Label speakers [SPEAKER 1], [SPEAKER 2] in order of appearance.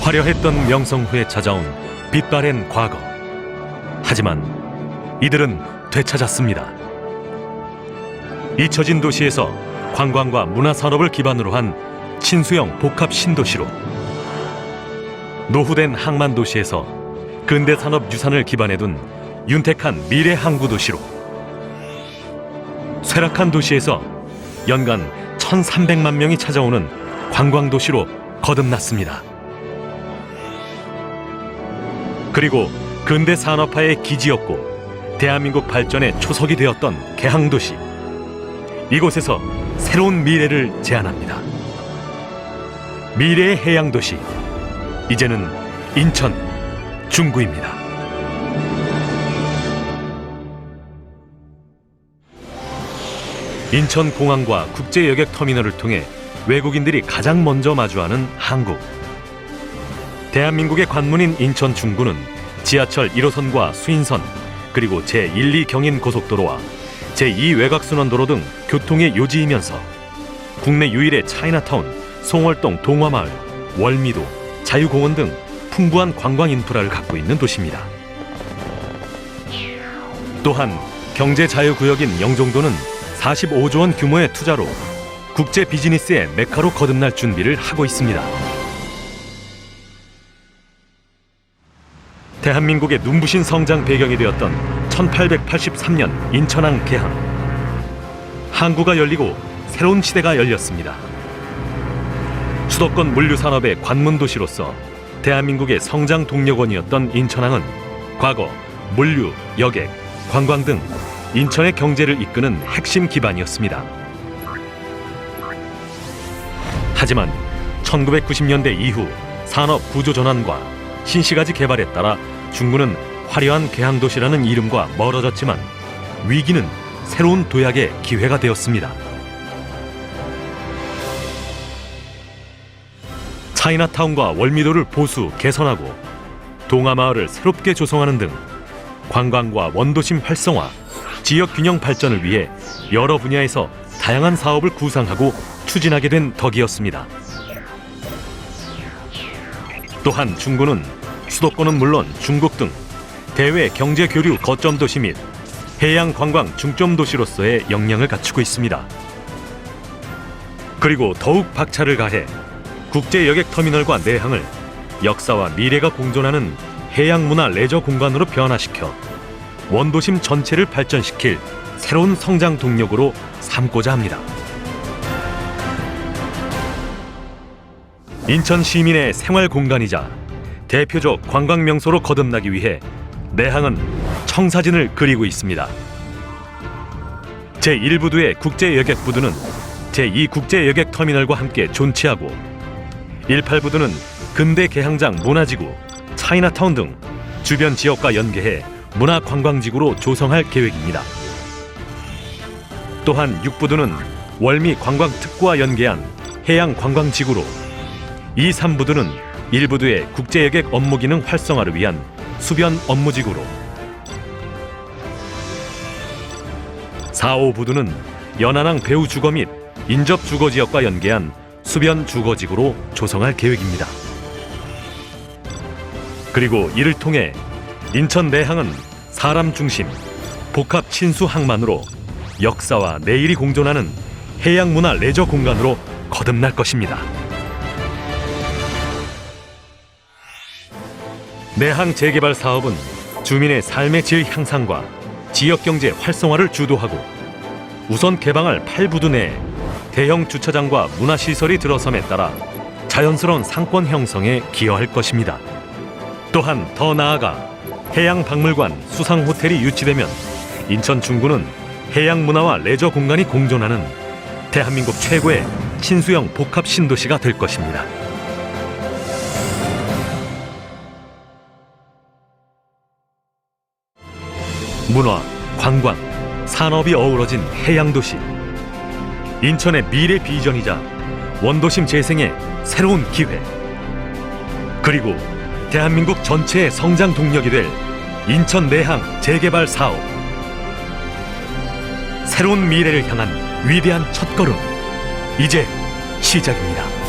[SPEAKER 1] 화려했던 명성 후에 찾아온 빛바랜 과거. 하지만 이들은 되찾았습니다. 잊혀진 도시에서 관광과 문화 산업을 기반으로 한 친수형 복합 신도시로 노후된 항만 도시에서 근대 산업 유산을 기반에 둔 윤택한 미래 항구 도시로 쇠락한 도시에서 연간 1,300만 명이 찾아오는 관광 도시로 거듭났습니다. 그리고 근대 산업화의 기지였고 대한민국 발전의 초석이 되었던 개항도시. 이곳에서 새로운 미래를 제안합니다. 미래의 해양도시. 이제는 인천 중구입니다. 인천 공항과 국제 여객 터미널을 통해 외국인들이 가장 먼저 마주하는 한국. 대한민국의 관문인 인천 중구는 지하철 1호선과 수인선 그리고 제1, 2 경인 고속도로와 제2 외곽순환도로 등 교통의 요지이면서 국내 유일의 차이나타운, 송월동 동화마을, 월미도, 자유공원 등 풍부한 관광 인프라를 갖고 있는 도시입니다. 또한 경제 자유구역인 영종도는 45조 원 규모의 투자로 국제 비즈니스의 메카로 거듭날 준비를 하고 있습니다. 대한민국의 눈부신 성장 배경이 되었던 1883년 인천항 개항. 항구가 열리고 새로운 시대가 열렸습니다. 수도권 물류 산업의 관문 도시로서 대한민국의 성장 동력원이었던 인천항은 과거 물류, 여객, 관광 등 인천의 경제를 이끄는 핵심 기반이었습니다. 하지만 1990년대 이후 산업 구조 전환과 신시가지 개발에 따라 중구는 화려한 개항 도시라는 이름과 멀어졌지만 위기는 새로운 도약의 기회가 되었습니다. 차이나타운과 월미도를 보수 개선하고 동아마을을 새롭게 조성하는 등 관광과 원도심 활성화, 지역 균형 발전을 위해 여러 분야에서 다양한 사업을 구상하고 추진하게 된 덕이었습니다. 또한 중구는 수도권은 물론 중국 등 대외 경제 교류 거점 도시 및 해양 관광 중점 도시로서의 역량을 갖추고 있습니다. 그리고 더욱 박차를 가해 국제 여객 터미널과 내항을 역사와 미래가 공존하는 해양 문화 레저 공간으로 변화시켜 원도심 전체를 발전시킬 새로운 성장 동력으로 삼고자 합니다. 인천 시민의 생활 공간이자 대표적 관광 명소로 거듭나기 위해 내항은 청사진을 그리고 있습니다. 제1부두의 국제 여객 부두는 제2 국제 여객 터미널과 함께 존치하고 18부두는 근대 개항장 문화지구, 차이나타운 등 주변 지역과 연계해 문화관광지구로 조성할 계획입니다. 또한 6부두는 월미 관광특구와 연계한 해양관광지구로 2, 3부두는 1부두의 국제여객 업무 기능 활성화를 위한 수변 업무지구로 4, 5부두는 연안항 배후 주거 및 인접 주거 지역과 연계한 수변 주거 지구로 조성할 계획입니다. 그리고 이를 통해 인천 내항은 사람 중심 복합 친수 항만으로 역사와 내일이 공존하는 해양 문화 레저 공간으로 거듭날 것입니다. 내항 재개발 사업은 주민의 삶의 질 향상과 지역 경제 활성화를 주도하고 우선 개방할 8부두 내에 대형 주차장과 문화시설이 들어섬에 따라 자연스러운 상권 형성에 기여할 것입니다. 또한 더 나아가 해양박물관, 수상호텔이 유치되면 인천 중구는 해양 문화와 레저 공간이 공존하는 대한민국 최고의 친수형 복합 신도시가 될 것입니다. 문화, 관광, 산업이 어우러진 해양도시. 인천의 미래 비전이자 원도심 재생의 새로운 기회. 그리고 대한민국 전체의 성장 동력이 될 인천 내항 재개발 사업. 새로운 미래를 향한 위대한 첫걸음. 이제 시작입니다.